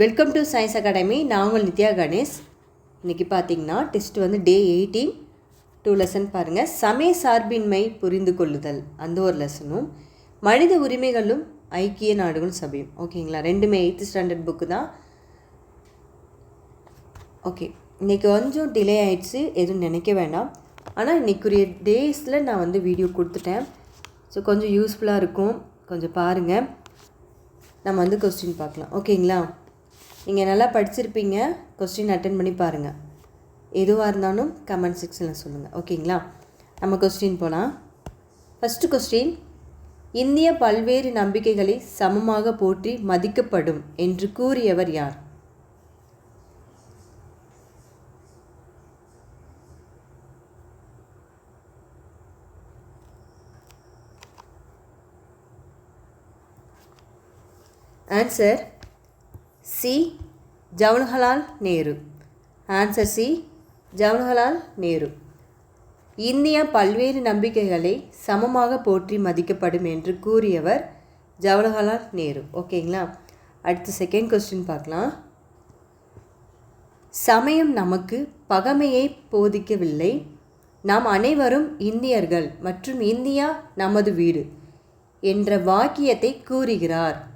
Welcome to science academy நான் உங்கள் நித்யா கணேஷ். இன்றைக்கி பார்த்தீங்கன்னா டெஸ்ட் வந்து டே எயிட்டீன் டூ லெசன் பாருங்கள் சமய சார்பின்மை புரிந்து கொள்ளுதல். அந்த ஒரு லெசனும் மனித உரிமைகளும் ஐக்கிய நாடுகளும் சபையும். ஓகேங்களா ரெண்டுமே எயித்து ஸ்டாண்டர்ட் புக்கு தான். ஓகே இன்றைக்கி கொஞ்சம் டிலே ஆயிடுச்சு. எதுவும் நினைக்க வேண்டாம். ஆனால் இன்றைக்குரிய டேஸில் நான் வந்து வீடியோ கொடுத்துட்டேன். ஸோ கொஞ்சம் யூஸ்ஃபுல்லாக இருக்கும். கொஞ்சம் பாருங்கள் நம்ம வந்து கொஸ்டின் பார்க்கலாம். ஓகேங்களா நீங்கள் நல்லா படிச்சிருப்பீங்க. கொஸ்டின் அட்டன் பண்ணி பாருங்கள் எதுவாக இருந்தாலும் கமெண்ட் செக்ஷனில் சொல்லுங்கள் ஓகேங்களா நம்ம கொஸ்டின் போகலாம் ஃபஸ்ட்டு கொஸ்டின் இந்திய பல்வேறு நம்பிக்கைகளை சமமாக போற்றி மதிக்கப்படும் என்று கூறியவர் யார்? Answer C. Jawaharlal Nehru. Answer C. Jawaharlal Nehru. India பல்வேறு நம்பிக்கைகளை சமமாக போற்றி மதிக்கப்படும் என்று கூறியவர் ஜவஹர்லால் நேரு. ஓகேங்களா? அடுத்து செகண்ட் கொஸ்டின் பார்க்கலாம். சமயம் நமக்கு பகமையை போதிக்கவில்லை. நாம் அனைவரும் இந்தியர்கள் மற்றும் இந்தியா நமது வீடு என்ற வாக்கியத்தை கூறுகிறார்.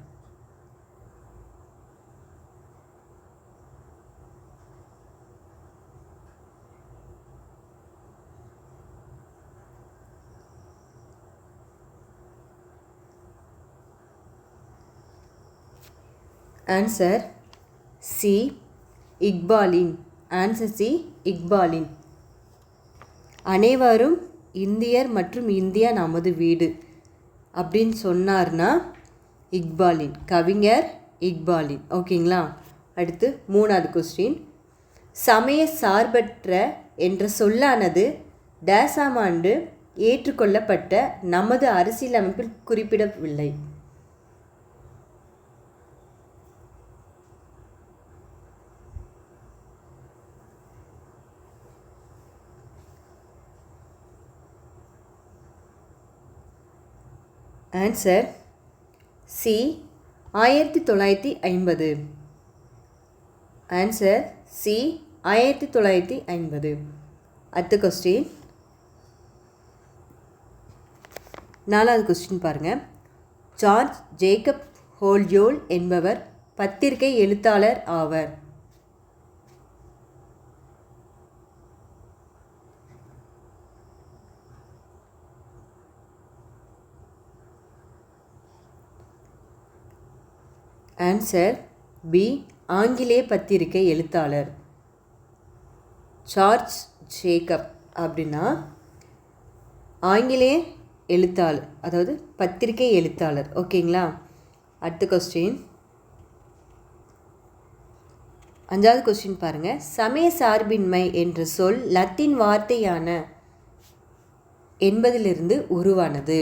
ஆன்சர் சி இக்பாலின் ஆன்சர் சி இக்பாலின் அனைவரும் இந்தியர் மற்றும் இந்தியா நமது வீடு. அப்படின்னு சொன்னார்னா இக்பாலின். கவிஞர் இக்பாலின். ஓகேங்களா? அடுத்து மூணாவது கொஸ்டின் சமய சார்பற்ற என்ற சொல்லானது டேசாம் ஆண்டு ஏற்றுக்கொள்ளப்பட்ட நமது அரசியலமைப்பில் குறிப்பிடவில்லை. ஆன்சர் சி ஆயிரத்தி தொள்ளாயிரத்தி ஐம்பது. ஆன்சர் சி ஆயிரத்தி தொள்ளாயிரத்தி ஐம்பது. அடுத்த கொஸ்டின் நாலாவது கொஸ்டின் பாருங்கள் ஜார்ஜ் ஜேக்கப் ஹோல்யோல் என்பவர் பத்திரிகை எழுத்தாளர் ஆவர். ஆன்சர் பி ஆங்கிலேய பத்திரிகை எழுத்தாளர். சார்ஜ் ஜேக்கப் அப்படின்னா ஆங்கிலேய எழுத்தாளர் அதாவது பத்திரிகை எழுத்தாளர். ஓகேங்களா அடுத்த கொஸ்டின் அஞ்சாவது கொஸ்டின் பாருங்கள் சமய சார்பின்மை என்ற சொல் லத்தீன் வார்த்தையான என்பதிலிருந்து உருவானது.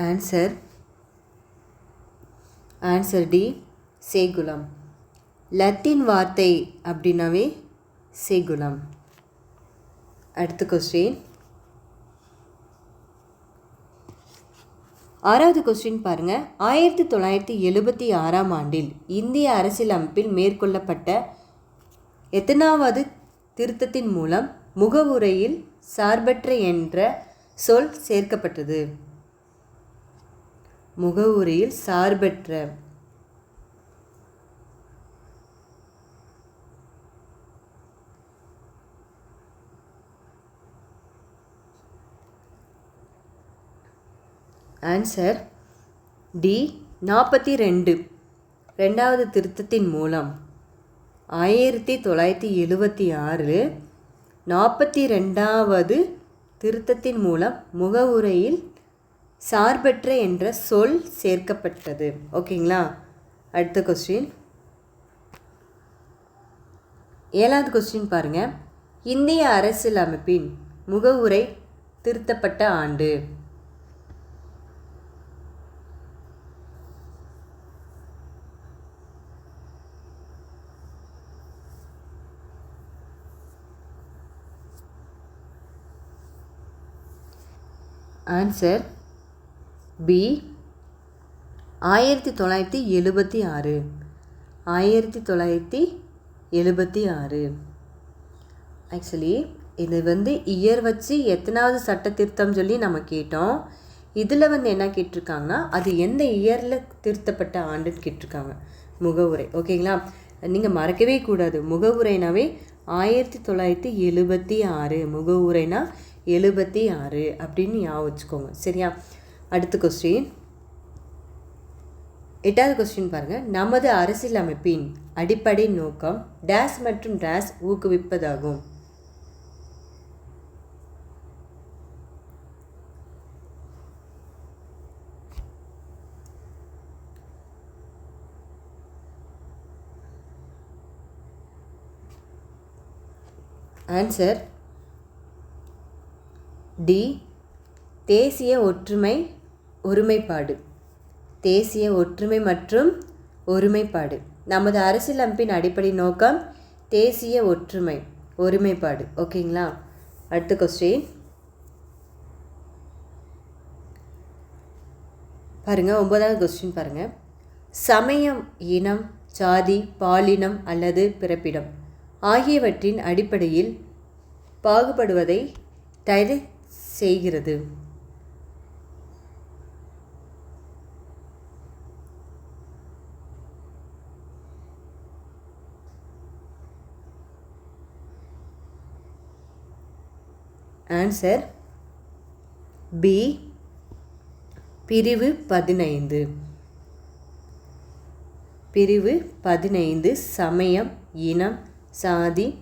ஆன்சர் ஆன்சர் டி சேகுலம் லத்தீன் வார்த்தை அப்படின்னாவே சேகுலம் அடுத்த கொஸ்டின் ஆறாவது கொஸ்டின் பாருங்கள் ஆயிரத்தி தொள்ளாயிரத்தி எழுபத்தி ஆறாம் ஆண்டில் இந்திய அரசியலமைப்பில் மேற்கொள்ளப்பட்ட எத்தனாவது திருத்தத்தின் மூலம் முகவுரையில் சார்பற்ற என்ற சொல் சேர்க்கப்பட்டது? முகவுரியில் சார்பற்ற ஆன்சர் டி நாற்பத்தி ரெண்டு. ரெண்டாவது திருத்தத்தின் மூலம் ஆயிரத்தி தொள்ளாயிரத்தி எழுபத்தி ஆறு நாற்பத்தி ரெண்டாவது திருத்தத்தின் மூலம் முகவுரையில் சார்பற்ற என்ற சொல் சேர்க்கப்பட்டது. ஓகேங்களா? அடுத்த கொஸ்டின் ஏழாவது கொஸ்டின் பாருங்கள் இந்திய அரசியல் அமைப்பின் முகவுரை திருத்தப்பட்ட ஆண்டு. ஆன்சர் பி ஆயிரத்தி தொள்ளாயிரத்தி எழுபத்தி ஆறு. ஆயிரத்தி தொள்ளாயிரத்தி எழுபத்தி ஆறு. ஆக்சுவலி இது வந்து இயர் வச்சு எத்தனாவது சட்ட திருத்தம் சொல்லி நம்ம கேட்டோம். இதில் வந்து என்ன கேட்டிருக்காங்கன்னா அது எந்த இயரில் திருத்தப்பட்ட ஆண்டுன்னு கேட்டிருக்காங்க. முகவுரை. ஓகேங்களா? நீங்கள் மறக்கவே கூடாது. முகவுரைனாவே ஆயிரத்தி தொள்ளாயிரத்தி எழுபத்தி ஆறு. முகவுரைனா எழுபத்தி ஆறு அப்படின்னு ஞாபகம் வச்சுக்கோங்க. சரியா? அடுத்த கொஸ்டின் எட்டாவது கொஸ்டின் பாருங்கள் நமது அரசியலமைப்பின் அடிப்படை நோக்கம் டேஸ் மற்றும் டேஸ் ஊக்குவிப்பதாகும். ஆன்சர் டி தேசிய ஒற்றுமை ஒருமைப்பாடு. தேசிய ஒற்றுமை மற்றும் ஒருமைப்பாடு. நமது அரசியலமைப்பின் அடிப்படை நோக்கம் தேசிய ஒற்றுமை ஒருமைப்பாடு. ஓகேங்களா? அடுத்த கொஸ்டின் பாருங்கள் ஒன்பதாவது கொஸ்டின் பாருங்கள் சமயம் இனம் சாதி பாலினம் அல்லது பிறப்பிடம் ஆகியவற்றின் அடிப்படையில் பாகுபடுவதை தடை செய்கிறது. ஆன்சர் பி பிரிவு பதினைந்து. பிரிவு பதினைந்து சமயம் இனம் சாதி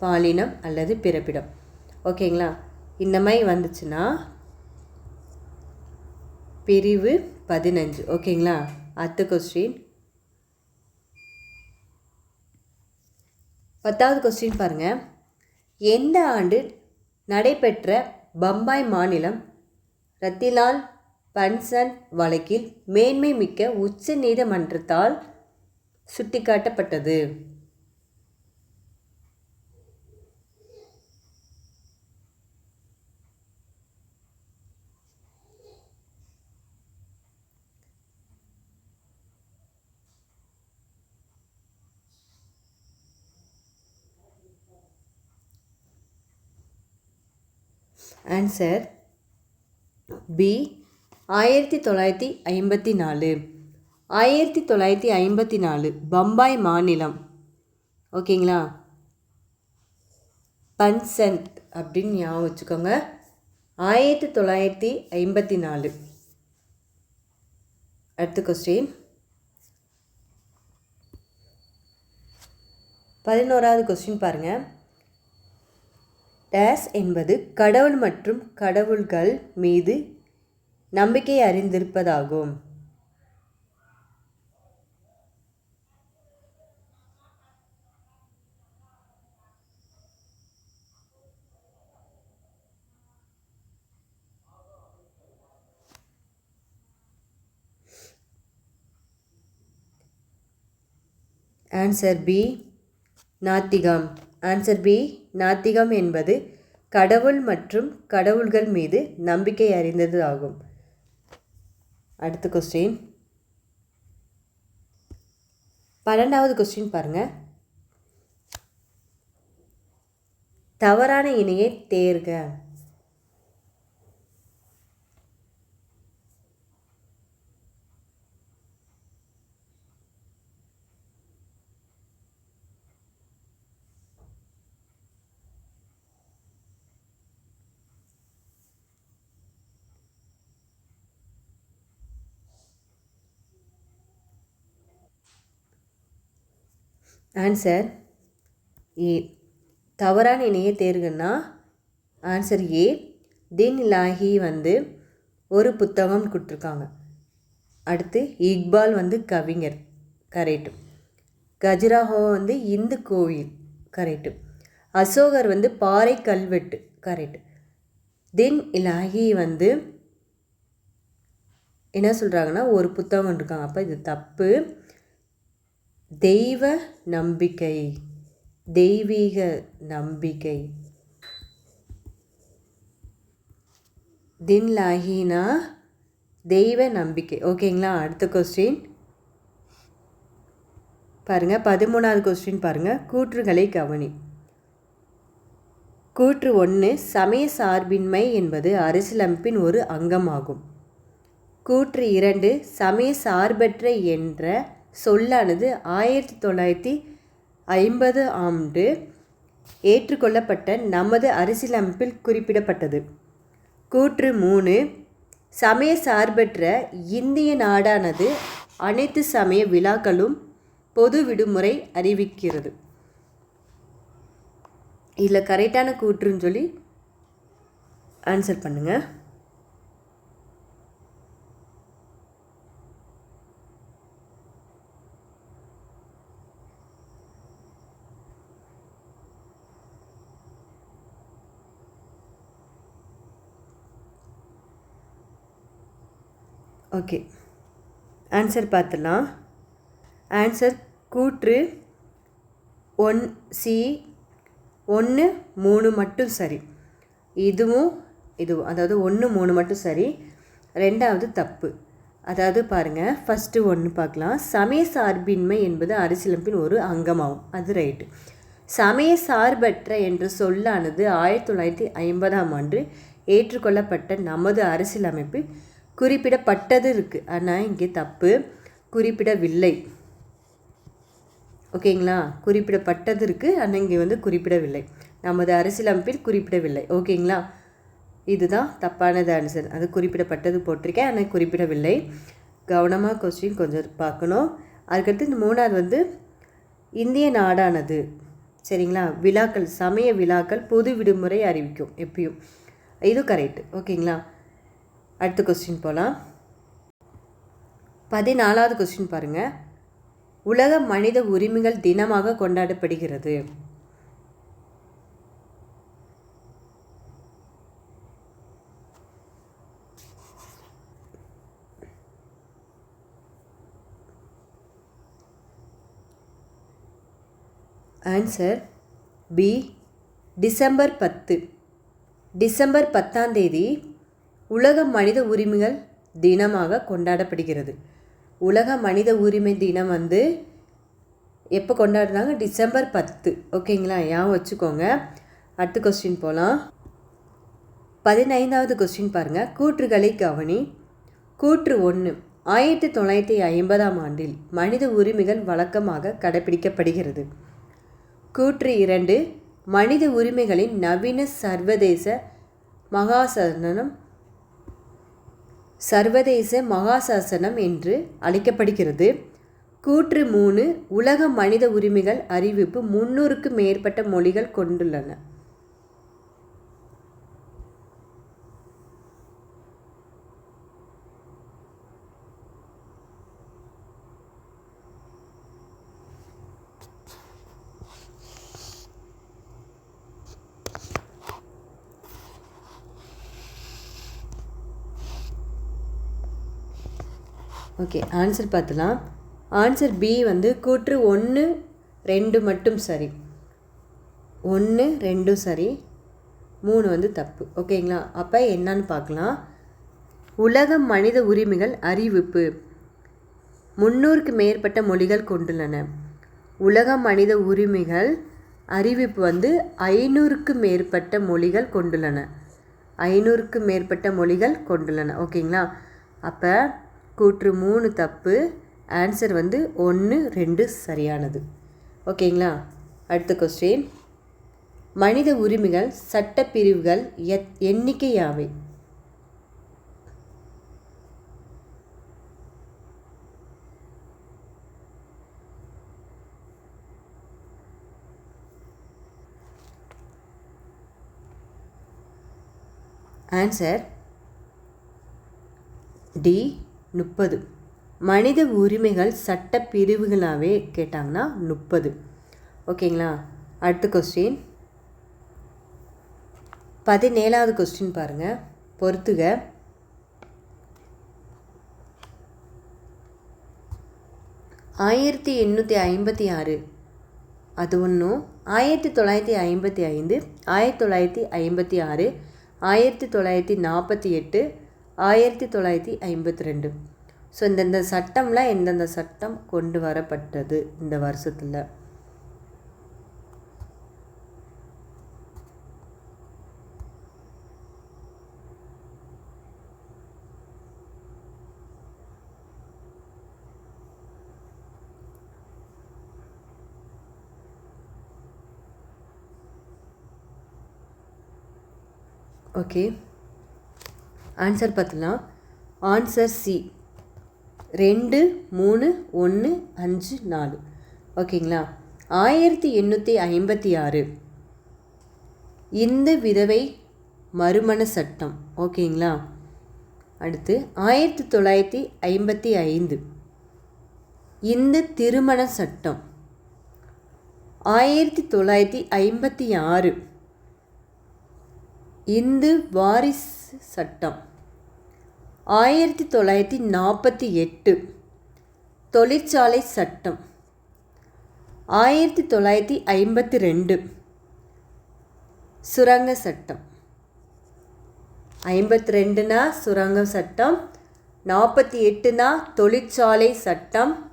பாலினம் அல்லது பிறப்பிடம். ஓகேங்களா? இந்த மாதிரி வந்துச்சுன்னா பிரிவு பதினஞ்சு ஓகேங்களா? அடுத்த கொஸ்டின் பத்தாவது கொஸ்டின் பாருங்கள் எந்த ஆண்டு நடைபெற்ற பம்பாய் மாநிலம் ரத்திலால் பன்சன் வழக்கில் மேன்மை மிக்க உச்ச நீதிமன்றத்தால் சுட்டிக்காட்டப்பட்டது. ஆன்சர் பி ஆயிரத்தி தொள்ளாயிரத்தி ஐம்பத்தி நாலு. ஆயிரத்தி தொள்ளாயிரத்தி ஐம்பத்தி நாலு பம்பாய் மாநிலம். ஓகேங்களா? பன்சந்த் அப்படின்னு ஞாபகம் வச்சுக்கோங்க. ஆயிரத்தி தொள்ளாயிரத்தி ஐம்பத்தி நாலு. அடுத்த கொஸ்டின் பதினோராவது கொஸ்டின் பாருங்கள் டேஸ் என்பது கடவுள் மற்றும் கடவுள்கள் மீது நம்பிக்கை அறிந்திருப்பதாகும். ஆன்சர் பி நாத்திகம். ஆன்சர் பி நாத்திகம் என்பது கடவுள் மற்றும் கடவுள்கள் மீது நம்பிக்கை அறிந்தது ஆகும். அடுத்த கொஸ்டின் பன்னெண்டாவது கொஸ்டின் பாருங்கள் தவறான இணையை தேர்க. Answer A. தவறான இணையை தேர்வுன்னா ஆன்சர் ஏ. தின் லாஹி வந்து ஒரு புத்தகம் கொடுத்துருக்காங்க. அடுத்து இக்பால் வந்து கவிஞர். கரெக்டு கஜுராஹோ வந்து இந்து கோவில். கரெக்டு அசோகர் வந்து பாறை கல்வெட்டு. கரெக்டு தின் இலாஹி வந்து என்ன சொல்கிறாங்கன்னா ஒரு புத்தகம் இருக்காங்க அப்போ இது தப்பு. தெய்வ நம்பிக்கை தெய்வீக நம்பிக்கை. தின் லாகினா தெய்வ நம்பிக்கை. ஓகேங்களா? அடுத்த கொஸ்டின் பாருங்கள் பதிமூணாவது கொஸ்டின் பாருங்கள் கூற்றுகளை கவனி. கூற்று ஒன்று சமய சார்பின்மை என்பது அரசியலமைப்பின் ஒரு அங்கமாகும். கூற்று இரண்டு சமய சார்பற்ற என்ற சொல்லானது ஆயிரத்தி தொள்ளாயிரத்தி ஐம்பது ஆண்டு ஏற்றுக்கொள்ளப்பட்ட நமது அரசியலமைப்பில் குறிப்பிடப்பட்டது. கூற்று மூணு சமய சார்பற்ற இந்திய நாடானது அனைத்து சமய விழாக்களும் பொது விடுமுறை அறிவிக்கிறது. இதில் கரெக்டான கூற்றுன்னு சொல்லி ஆன்சர் பண்ணுங்கள் ஓகே. ஆன்சர் பார்த்துலாம் ஆன்சர் கூற்று ஒன் சி ஒன்று மூணு மட்டும் சரி. இதுவும் இதுவும் அதாவது ஒன்று மூணு மட்டும் சரி. ரெண்டாவது தப்பு. அதாவது பாருங்கள் ஃபஸ்ட்டு ஒன்று பார்க்கலாம். சமய சார்பின்மை என்பது அரசியலமைப்பின் ஒரு அங்கமாகும். அது ரைட்டு சமய சார்பற்ற என்ற சொல்லானது ஆயிரத்தி தொள்ளாயிரத்தி ஐம்பதாம் ஆண்டு ஏற்றுக்கொள்ளப்பட்ட நமது அரசியலமைப்பு குறிப்பிடப்பட்டது இருக்குது ஆனால் இங்கே தப்பு. குறிப்பிடவில்லை. ஓகேங்களா? குறிப்பிடப்பட்டது இருக்குது ஆனால் இங்கே வந்து குறிப்பிடவில்லை. நமது அரசியலமைப்பில் குறிப்பிடவில்லை. ஓகேங்களா? இதுதான் தப்பானது ஆன்சர் அது குறிப்பிடப்பட்டது போட்டிருக்கேன். ஆனால் குறிப்பிடவில்லை. கவனமாக கொஸ்டின் கொஞ்சம் பார்க்கணும். அதுக்கடுத்து இந்த மூணாவது வந்து இந்திய நாடானது. சரிங்களா? விழாக்கள் சமய விழாக்கள் பொது விடுமுறை அறிவிக்கும். எப்பயும். இதுவும் கரெக்டு ஓகேங்களா? அடுத்த கொஸ்டின் போகலாம் பதினாலாவது கொஸ்டின் பாருங்கள் உலக மனித உரிமைகள் தினமாக கொண்டாடப்படுகிறது. ஆன்சர் பி டிசம்பர் பத்து. டிசம்பர் பத்தாம் தேதி உலக மனித உரிமைகள் தினமாக கொண்டாடப்படுகிறது. உலக மனித உரிமை தினம் வந்து எப்போ கொண்டாடுறாங்க? டிசம்பர் பத்து. ஓகேங்களா? ஏன் வச்சுக்கோங்க. அடுத்த கொஸ்டின் போகலாம் பதினைந்தாவது கொஸ்டின் பாருங்கள் கூற்றுகளை கவனி. கூற்று ஒன்று ஆயிரத்தி தொள்ளாயிரத்தி ஐம்பதாம் ஆண்டில் மனித உரிமைகள் வழக்கமாக கடைபிடிக்கப்படுகிறது கூற்று இரண்டு. மனித உரிமைகளின் நவீன சர்வதேச மகாசனம் சர்வதேச மகாசாசனம் என்று அழைக்கப்படுகிறது. கூற்று மூணு உலக மனித உரிமைகள் அறிவிப்பு முன்னூறுக்கு மேற்பட்ட மொழிகள் கொண்டுள்ளன. ஓகே ஆன்சர் பார்த்துலாம். ஆன்சர் பி வந்து கூற்று ஒன்று ரெண்டு மட்டும் சரி. ஒன்று ரெண்டும் சரி. மூணு வந்து தப்பு. ஓகேங்களா? அப்போ என்னன்னு பார்க்கலாம். உலக மனித உரிமைகள் அறிவிப்பு. முன்னூறுக்கு மேற்பட்ட மொழிகள் கொண்டுள்ளன. உலக மனித உரிமைகள் அறிவிப்பு வந்து ஐநூறுக்கு மேற்பட்ட மொழிகள் கொண்டுள்ளன. ஐநூறுக்கு மேற்பட்ட மொழிகள் கொண்டுள்ளன. ஓகேங்களா? அப்போ கூற்று மூணு தப்பு. ஆன்சர் வந்து ஒன்று ரெண்டு சரியானது. ஓகேங்களா? அடுத்த கொஸ்டின் மனித உரிமைகள் சட்டப்பிரிவுகள் எத் எண்ணிக்கை யாவை ஆன்சர் டி முப்பது. மனித உரிமைகள் சட்ட பிரிவுகளாகவே கேட்டாங்கன்னா முப்பது. ஓகேங்களா? அடுத்த கொஸ்டின் பதினேழாவது கொஸ்டின் பாருங்கள் பொறுத்துக. ஆயிரத்தி எண்ணூற்றி ஐம்பத்தி ஆறு. அது ஒன்றும் ஆயிரத்தி தொள்ளாயிரத்தி ஐம்பத்தி ஐந்து ஆயிரத்தி தொள்ளாயிரத்தி ஐம்பத்தி ஆறு ஆயிரத்தி தொள்ளாயிரத்தி நாற்பத்தி எட்டு ஆயிரத்தி தொள்ளாயிரத்தி ஐம்பத்தி ரெண்டு. ஸோ இந்தந்த சட்டம்லாம் எந்தெந்த சட்டம் கொண்டு வரப்பட்டது இந்த வருஷத்தில்? ஓகே ஆன்சர் பார்த்தலாம் ஆன்சர் சி ரெண்டு மூணு ஒன்று அஞ்சு நாலு. ஓகேங்களா? ஆயிரத்தி எண்ணூற்றி ஐம்பத்தி ஆறு. இந்த விதவை மறுமண சட்டம். ஓகேங்களா? அடுத்து ஆயிரத்தி தொள்ளாயிரத்தி ஐம்பத்தி ஐந்து. இந்த திருமண சட்டம். ஆயிரத்தி தொள்ளாயிரத்தி ஐம்பத்தி ஆறு. இந்து வாரிசு சட்டம். ஆயிரத்தி தொள்ளாயிரத்தி நாற்பத்தி எட்டு. தொழிற்சாலை சட்டம். ஆயிரத்தி தொள்ளாயிரத்தி ஐம்பத்தி ரெண்டு. சுரங்க சட்டம். ஐம்பத்தி ரெண்டுனா சுரங்க சட்டம் நாற்பத்தி எட்டுனா தொழிற்சாலை சட்டம்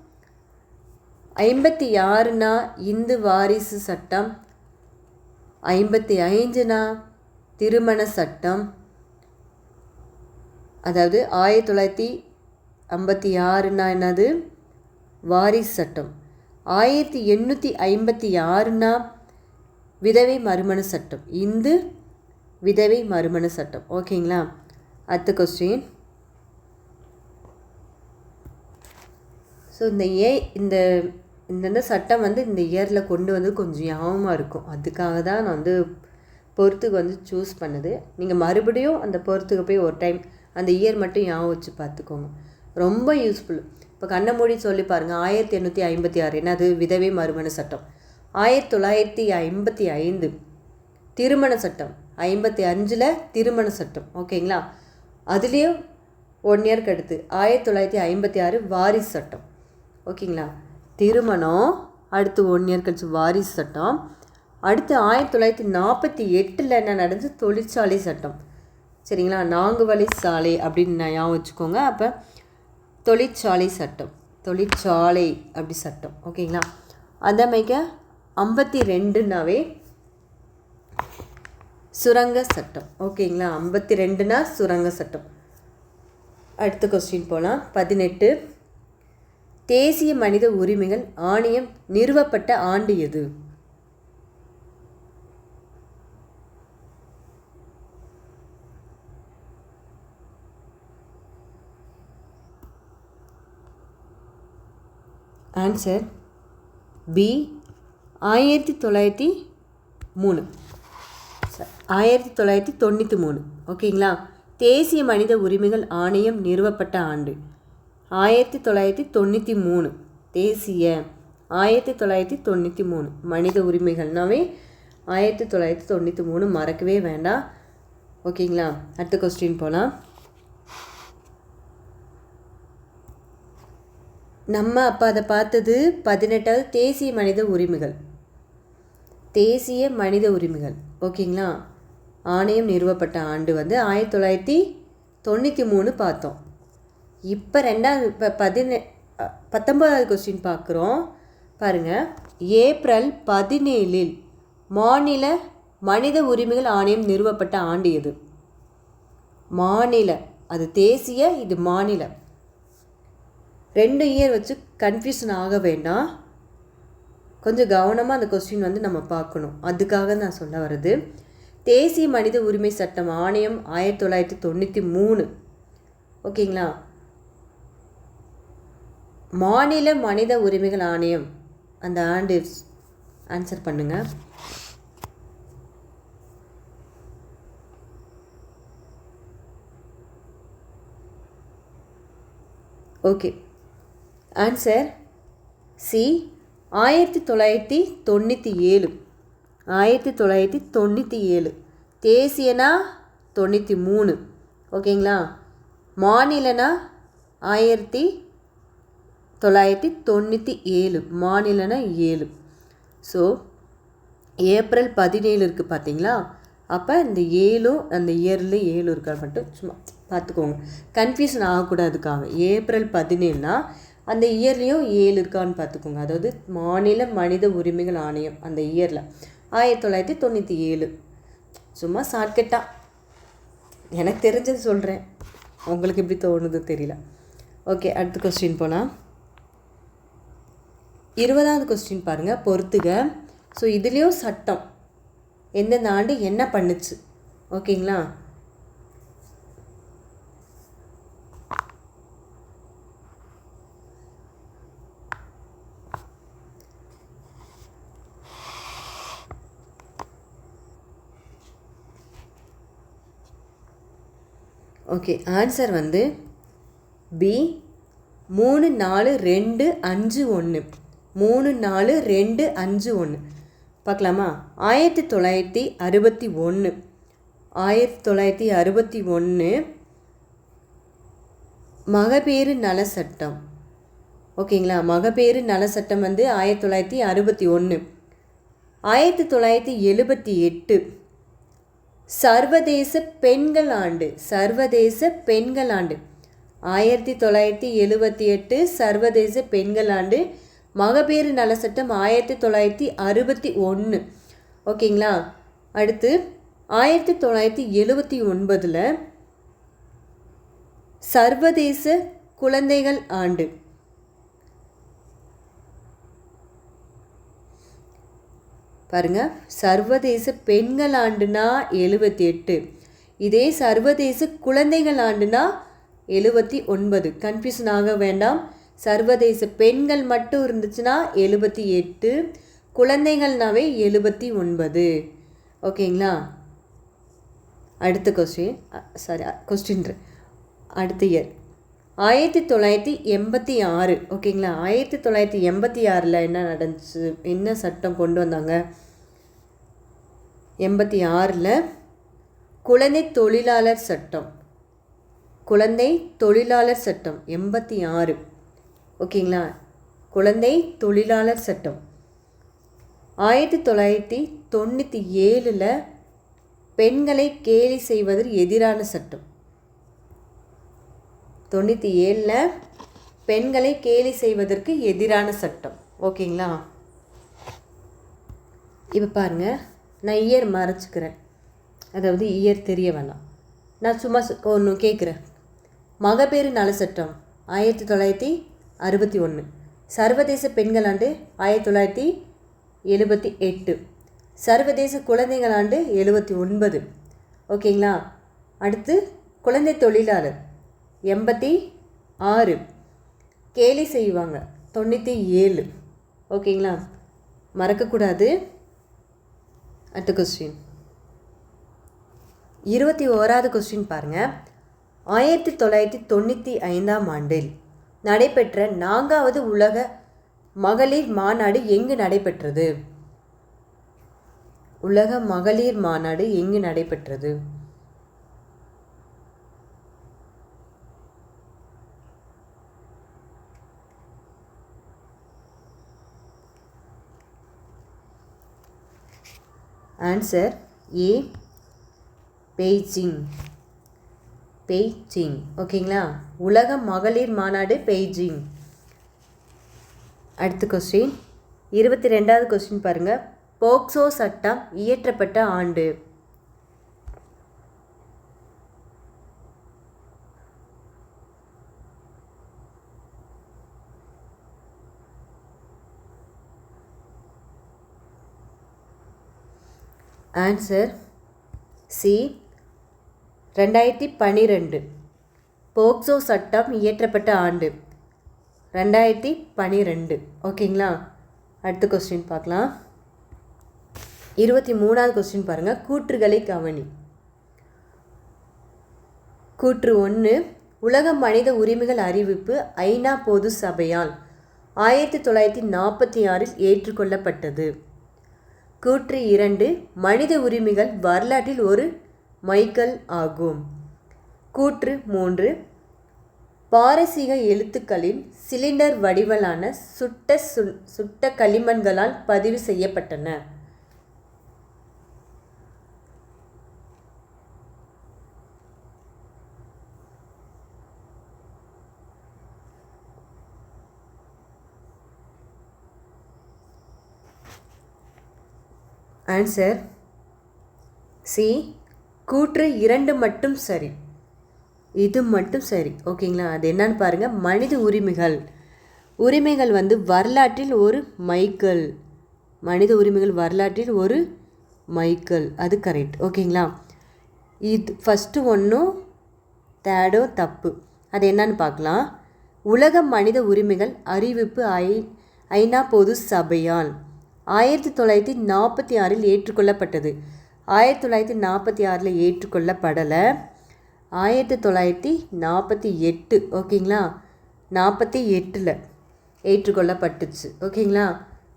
ஐம்பத்தி ஆறுனா இந்து வாரிசு சட்டம் ஐம்பத்தி ஐந்துனா திருமண சட்டம் அதாவது ஆயிரத்தி தொள்ளாயிரத்தி ஐம்பத்தி ஆறுனா என்னது? வாரிஸ் சட்டம். ஆயிரத்தி எண்ணூற்றி ஐம்பத்தி ஆறுனா விதவை மறுமண சட்டம். இந்து விதவை மறுமண சட்டம். ஓகேங்களா? அடுத்த கொஸ்டின் ஸோ இந்த ஏ இந்த இந்தந்த சட்டம் வந்து இந்த இயரில் கொண்டு வந்து கொஞ்சம் ஞாபகமாக இருக்கும். அதுக்காக தான் நான் வந்து பொறுத்துக்கு வந்து சூஸ் பண்ணுது. நீங்கள் மறுபடியும் அந்த பொறுத்துக்கு போய் ஒரு டைம் அந்த இயர் மட்டும் ஞாபகம் வச்சு பார்த்துக்கோங்க. ரொம்ப யூஸ்ஃபுல் இப்போ கண்ணமூடி சொல்லி பாருங்கள் ஆயிரத்தி எண்ணூற்றி ஐம்பத்தி ஆறு. என்னது? விதவை மறுமண சட்டம். ஆயிரத்தி தொள்ளாயிரத்தி ஐம்பத்தி ஐந்து. திருமண சட்டம். ஐம்பத்தி அஞ்சில் திருமண சட்டம். ஓகேங்களா அதுலேயும் ஒன் இயர்க்கு அடுத்து. ஆயிரத்தி தொள்ளாயிரத்தி ஐம்பத்தி ஆறு வாரிசு சட்டம். ஓகேங்களா திருமணம் அடுத்து ஒன் இயர் கழிச்சு வாரிசு சட்டம். அடுத்து ஆயிரத்தி தொள்ளாயிரத்தி நாற்பத்தி எட்டில் என்ன நடந்துச்சு? தொழிற்சாலை சட்டம். சரிங்களா? நான்கு வழி சாலை அப்படின்னு நான் ஞாபகம் வச்சுக்கோங்க. அப்போ தொழிற்சாலை சட்டம். தொழிற்சாலை அப்படி சட்டம். ஓகேங்களா? அதே மாதிரி ஐம்பத்தி ரெண்டுனாவே சுரங்க சட்டம். ஓகேங்களா? ஐம்பத்தி ரெண்டுனா சுரங்க சட்டம். அடுத்த கொஸ்டின் போகலாம் பதினெட்டு. தேசிய மனித உரிமைகள் ஆணையம் நிறுவப்பட்ட ஆண்டு எது? ஆன்சர் பி ஆயிரத்தி தொள்ளாயிரத்தி மூணு. ஆயிரத்தி தொள்ளாயிரத்தி தொண்ணூற்றி மூணு. ஓகேங்களா? தேசிய மனித உரிமைகள் ஆணையம் நிறுவப்பட்ட ஆண்டு. ஆயிரத்தி தொள்ளாயிரத்தி தொண்ணூற்றி மூணு. தேசிய ஆயிரத்தி தொள்ளாயிரத்தி தொண்ணூற்றி மூணு. மனித உரிமைகள்னாவே ஆயிரத்தி தொள்ளாயிரத்தி தொண்ணூற்றி மூணு. மறக்கவே வேண்டாம். ஓகேங்களா? அடுத்த கொஸ்டின் போகலாம் நம்ம அப்போ அதை பார்த்தது பதினெட்டாவது தேசிய மனித உரிமைகள். தேசிய மனித உரிமைகள். ஓகேங்களா? ஆணையம் நிறுவப்பட்ட ஆண்டு வந்து ஆயிரத்தி தொள்ளாயிரத்தி தொண்ணூற்றி மூணு பார்த்தோம். இப்போ ரெண்டாவது இப்போ பதினெ பத்தொன்பதாவது கொஸ்டின் பார்க்குறோம். பாருங்கள் ஏப்ரல் பதினேழில் மாநில மனித உரிமைகள் ஆணையம் நிறுவப்பட்ட ஆண்டு எது? மாநில. அது தேசிய இது மாநில ரெண்டு இயர் வச்சு கன்ஃபியூஷன் ஆக வேண்டாம் கொஞ்சம் கவனமாக அந்த கொஸ்டின் வந்து நம்ம பார்க்கணும். அதுக்காக நான் சொல்ல வர்றது. தேசிய மனித உரிமை சட்டம் ஆணையம் ஆயிரத்தி தொள்ளாயிரத்தி தொண்ணூற்றி மூணு. ஓகேங்களா? மாநில மனித உரிமைகள் ஆணையம். அந்த ஆண்டு ஆன்சர் பண்ணுங்கள் ஓகே. ஆன்சர் சி ஆயிரத்தி தொள்ளாயிரத்தி தொண்ணூற்றி ஏழு. ஆயிரத்தி தொள்ளாயிரத்தி தொண்ணூற்றி ஏழு. தேசியனா? தொண்ணூற்றி மூணு. ஓகேங்களா? மாநிலனா? ஆயிரத்தி தொள்ளாயிரத்தி தொண்ணூற்றி ஏழு. மாநிலனா ஏழு. ஸோ ஏப்ரல் பதினேழு இருக்குது பார்த்தீங்களா அப்போ இந்த ஏழும் அந்த இயரில் ஏழு இருக்கா? மட்டும் சும்மா பார்த்துக்கோங்க. கன்ஃபியூஷன் ஆகக்கூடாதுக்காக ஏப்ரல் பதினேழுனா அந்த இயர்லேயும் ஏழு இருக்கான்னு பார்த்துக்கோங்க. அதாவது மாநில மனித உரிமைகள் ஆணையம் அந்த இயரில். ஆயிரத்தி தொள்ளாயிரத்தி தொண்ணூற்றி ஏழு. சும்மா ஷார்ட்கட்டாக எனக்கு தெரிஞ்சது சொல்கிறேன் உங்களுக்கு எப்படி தோணுது தெரியல. ஓகே அடுத்த கொஸ்டின் போகலாம் இருபதாவது கொஸ்டின் பாருங்கள் பொறுத்துக. ஸோ இதுலேயும் சட்டம். எந்தெந்த ஆண்டு என்ன பண்ணுச்சு? ஓகேங்களா ஓகே ஆன்சர் வந்து பி மூணு நாலு ரெண்டு அஞ்சு ஒன்று மூணு நாலு ரெண்டு அஞ்சு ஒன்று பார்க்கலாமா? ஆயிரத்தி தொள்ளாயிரத்தி அறுபத்தி ஒன்று ஆயிரத்தி தொள்ளாயிரத்தி அறுபத்தி ஒன்று மகப்பேறு நல சட்டம். ஓகேங்களா? மகப்பேறு நல சட்டம் வந்து ஆயிரத்தி தொள்ளாயிரத்தி அறுபத்தி ஒன்று ஆயிரத்தி தொள்ளாயிரத்தி எழுபத்தி எட்டு. சர்வதேச பெண்கள் ஆண்டு சர்வதேச பெண்கள் ஆண்டு ஆயிரத்தி தொள்ளாயிரத்தி எழுபத்தி எட்டு சர்வதேச பெண்கள் ஆண்டு மகப்பேறு நல சட்டம் ஆயிரத்தி தொள்ளாயிரத்தி அறுபத்தி ஒன்று ஓகேங்களா? அடுத்து ஆயிரத்தி தொள்ளாயிரத்தி எழுபத்தி ஒன்பதில் சர்வதேச குழந்தைகள் ஆண்டு. பாருங்கள் சர்வதேச பெண்கள் ஆண்டுனா எழுபத்தி எட்டு. இதே சர்வதேச குழந்தைகள் ஆண்டுனா எழுபத்தி ஒன்பது. கன்ஃபியூஷன் ஆக வேண்டாம். சர்வதேச பெண்கள் மட்டும் இருந்துச்சுன்னா எழுபத்தி எட்டு. குழந்தைகள்னாவே எழுபத்தி ஒன்பது. ஓகேங்களா? அடுத்த கொஸ்டின் சாரி கொஸ்டின் அடுத்த இயர் ஆயிரத்தி தொள்ளாயிரத்தி எண்பத்தி ஆறு ஓகேங்களா? ஆயிரத்தி தொள்ளாயிரத்தி எண்பத்தி ஆறில் என்ன நடந்துச்சு? என்ன சட்டம் கொண்டு வந்தாங்க? எண்பத்தி ஆறில் குழந்தை தொழிலாளர் சட்டம். குழந்தை தொழிலாளர் சட்டம் எண்பத்தி ஆறு ஓகேங்களா? குழந்தை தொழிலாளர் சட்டம். ஆயிரத்தி தொள்ளாயிரத்தி தொண்ணூற்றி ஏழில் பெண்களை கேலி செய்வதற்கு எதிரான சட்டம். தொண்ணூற்றி ஏழில் பெண்களை கேலி செய்வதற்கு எதிரான சட்டம். ஓகேங்களா? இப்போ பாருங்கள் நான் இயர் மறைச்சிக்கிறேன். அதாவது இயர் தெரிய வேணாம். நான் சும்மா ஒன்று கேட்குறேன் மகப்பேறு நல சட்டம் ஆயிரத்தி தொள்ளாயிரத்தி அறுபத்தி ஒன்று சர்வதேச பெண்கள் ஆண்டு ஆயிரத்தி தொள்ளாயிரத்தி எழுபத்தி எட்டு. சர்வதேச குழந்தைகள் ஆண்டு எழுபத்தி ஒன்பது. ஓகேங்களா? அடுத்து குழந்தை தொழிலாளர். எண்பத்தி ஆறு. கேலி செய்வாங்க. தொண்ணூற்றி ஏழு. ஓகேங்களா? மறக்கக்கூடாது. அடுத்த கொஸ்டின் இருபத்தி ஓராவது கொஸ்டின் பாருங்கள் ஆயிரத்தி தொள்ளாயிரத்தி தொண்ணூற்றி ஐந்தாம் ஆண்டில் நடைபெற்ற நான்காவது உலக மகளிர் மாநாடு எங்கு நடைபெற்றது? உலக மகளிர் மாநாடு எங்கு நடைபெற்றது? ஆன்சர் ஏ பெய்ஜிங் பெய்ஜிங் ஓகேங்களா உலக மகளிர் மாநாடு பெய்ஜிங் அடுத்த கொஸ்டின் இருபத்தி ரெண்டாவது கொஸ்டின் பாருங்கள் போக்சோ சட்டம் இயற்றப்பட்ட ஆண்டு. ஆன்சர் சி ரெண்டாயிரத்தி பன்னிரெண்டு. போக்சோ சட்டம் இயற்றப்பட்ட ஆண்டு. ரெண்டாயிரத்தி பன்னிரெண்டு. ஓகேங்களா? அடுத்த கொஸ்டின் பார்க்கலாம். இருபத்தி மூணாவது கொஸ்டின் பாருங்கள் கூற்றுகளை கவனி. கூற்று ஒன்று உலக மனித உரிமைகள் அறிவிப்பு ஐநா பொது சபையால் ஆயிரத்தி தொள்ளாயிரத்தி நாற்பத்தி ஆறில் ஏற்றுக்கொள்ளப்பட்டது. கூற்று இரண்டு மனித உரிமைகள் வரலாற்றில் ஒரு மைக்கல் ஆகும். கூற்று மூன்று பாரசீக எழுத்துக்களின் சிலிண்டர் வடிவலான சுட்ட சு சுட்ட களிமண்களால் பதிவு செய்யப்பட்டன. ஆன்சர் சி கூற்று இரண்டு மட்டும் சரி. இது மட்டும் சரி. ஓகேங்களா? அது என்னன்னு பாருங்கள் மனித உரிமைகள். உரிமைகள் வந்து வரலாற்றில் ஒரு மைக்கல். மனித உரிமைகள் வரலாற்றில் ஒரு மைக்கல். அது கரெக்ட் ஓகேங்களா? இது ஃபஸ்ட்டு ஒன்றும் தேடோ தப்பு. அது என்னன்னு பார்க்கலாம். உலக மனித உரிமைகள் அறிவிப்பு ஐ ஐநா பொது சபையால். ஆயிரத்தி தொள்ளாயிரத்தி நாற்பத்தி ஆறில் ஏற்றுக்கொள்ளப்பட்டது. ஆயிரத்தி தொள்ளாயிரத்தி நாற்பத்தி ஆறில் ஏற்றுக்கொள்ளப்படலை. ஆயிரத்தி தொள்ளாயிரத்தி நாற்பத்தி எட்டு ஓகேங்களா? நாற்பத்தி எட்டில் ஏற்றுக்கொள்ளப்பட்டுச்சு ஓகேங்களா?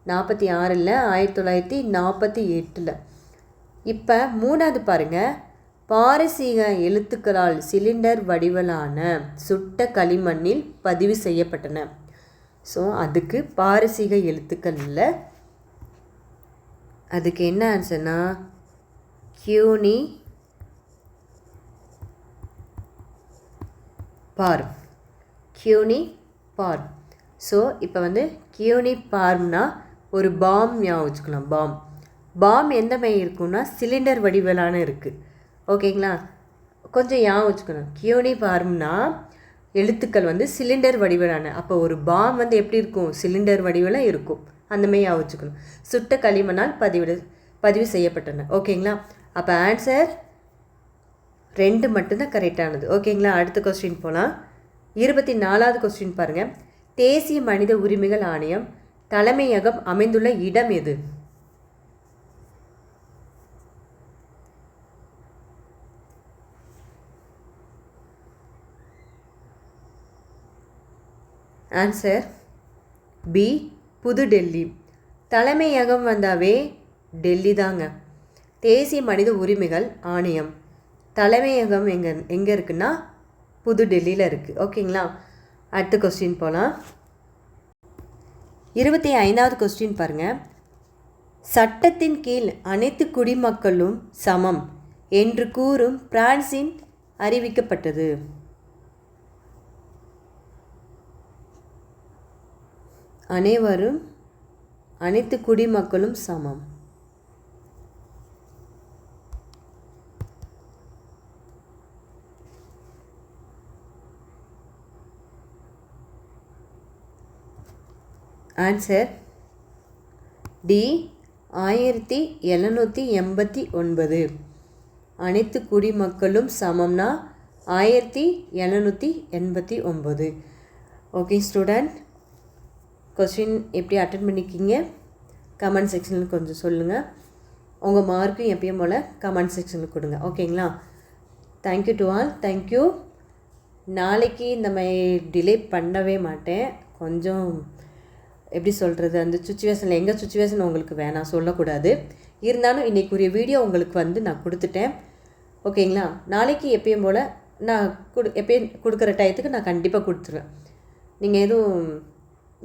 நாற்பத்தி ஆறில் ஆயிரத்தி தொள்ளாயிரத்தி நாற்பத்தி எட்டில். இப்போ மூணாவது பாருங்கள் பாரசீக எழுத்துக்களால் சிலிண்டர் வடிவலான சுட்ட களிமண்ணில் பதிவு செய்யப்பட்டன. ஸோ அதுக்கு பாரசீக எழுத்துக்களில் அதுக்கு என்ன ஆன்சர்னா கியூனி பார் கியூனி பார் ஸோ இப்போ வந்து கியூனி பார்ம்னா ஒரு பாம் ஞாபகம் வச்சுக்கலாம் பாம் பாம் எந்த மாதிரி இருக்கும்னா சிலிண்டர் வடிவிலான இருக்குது ஓகேங்களா கொஞ்சம் ஞாபகம் வச்சுக்கணும். கியூனி பார்ம்னா எழுத்துக்கள் வந்து சிலிண்டர் வடிவிலான. அப்போ ஒரு பாம் வந்து எப்படி இருக்கும்? சிலிண்டர் வடிவில் இருக்கும். அந்த வச்சுக்கணும். சுட்ட களிமண்ணால் பதிவிடு பதிவு செய்யப்பட்டன. ஓகேங்களா? அப்போ ஆன்சர் ரெண்டு மட்டும்தான் கரெக்டானது ஓகேங்களா? அடுத்த கொஸ்டின் போகலாம் இருபத்தி நாலாவது கொஸ்டின் பாருங்கள் தேசிய மனித உரிமைகள் ஆணையம் தலைமையகம் அமைந்துள்ள இடம் எது? ஆன்சர் பி புதுடெல்லி. தலைமையகம் வந்தாவே டெல்லி தாங்க தேசிய மனித உரிமைகள் ஆணையம். தலைமையகம் எங்கே எங்கே இருக்குன்னா புது டெல்லியில் இருக்குது ஓகேங்களா? அடுத்த கொஸ்டின் போகலாம் இருபத்தி ஐந்தாவது கொஸ்டின் பாருங்கள் சட்டத்தின் கீழ் அனைத்து குடிமக்களும் சமம் என்று கூறும் பிரான்சின் அறிவிக்கப்பட்டது. அனைவரும் அனைத்து குடிமக்களும் சமம். ஆன்சர் டி ஆயிரத்தி எழுநூற்றி எண்பத்தி ஒன்பது. அனைத்து குடிமக்களும் சமம்னா ஆயிரத்தி எழுநூற்றி எண்பத்தி ஒம்பது ஓகே ஸ்டூடெண்ட். கொஸ்டின் எப்படி அட்டன் பண்ணிக்கிங்க கமெண்ட் செக்ஷனில் கொஞ்சம் சொல்லுங்கள் உங்கள் மார்க்கும் எப்பயும் போல் கமெண்ட் செக்ஷனில் கொடுங்க. ஓகேங்களா தேங்க்யூ டு ஆல் தேங்க்யூ நாளைக்கு இந்த மாதிரி டிலே பண்ணவே மாட்டேன். கொஞ்சம் எப்படி சொல்கிறது அந்த சுச்சுவேஷனில் எங்கள் சுச்சுவேஷன் உங்களுக்கு வேணாம் சொல்லக்கூடாது. இருந்தாலும் இன்றைக்குரிய வீடியோ உங்களுக்கு வந்து நான் கொடுத்துட்டேன். ஓகேங்களா நாளைக்கு எப்பயும் போல் நான் கொடு எப்பயும் கொடுக்குற டயத்துக்கு நான் கண்டிப்பாக கொடுத்துருவேன். நீங்கள் எதுவும்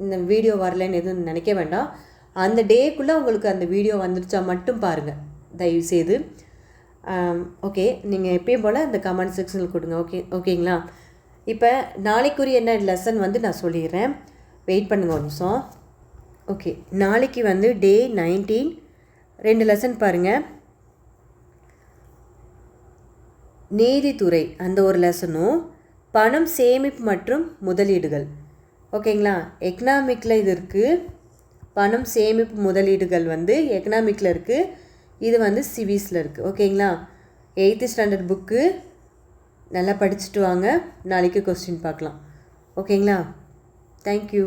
இந்த வீடியோ வரலன்னு எதுவும் நினைக்க வேண்டாம். அந்த டேக்குள்ளே உங்களுக்கு அந்த வீடியோ வந்துருச்சா மட்டும் பாருங்கள் தயவுசெய்து. ஓகே நீங்கள் எப்பயும் போல் இந்த கமெண்ட் செக்ஷனில் கொடுங்க ஓகே ஓகேங்களா இப்போ நாளைக்குரிய என்ன லெசன் வந்து நான் சொல்லிடுறேன். வெயிட் பண்ணுங்கள் ஒரு நிமிஷம். ஓகே நாளைக்கு வந்து டே நைன்டீன் ரெண்டு லெசன் பாருங்கள் நீதித்துறை அந்த ஒரு லெசனும் பணம் சேமிப்பு மற்றும் முதலீடுகள். ஓகேங்களா? எக்கனாமிக்கில் இது இருக்குது பணம் சேமிப்பு முதலீடுகள் வந்து எக்கனாமிக்கில் இருக்குது இது வந்து சிவிஸில் இருக்குது ஓகேங்களா? எயித்து ஸ்டாண்டர்ட் புக்கு நல்லா படிச்சுட்டு வாங்க. நாளைக்கு கொஸ்டின் பார்க்கலாம். ஓகேங்களா? தேங்க்யூ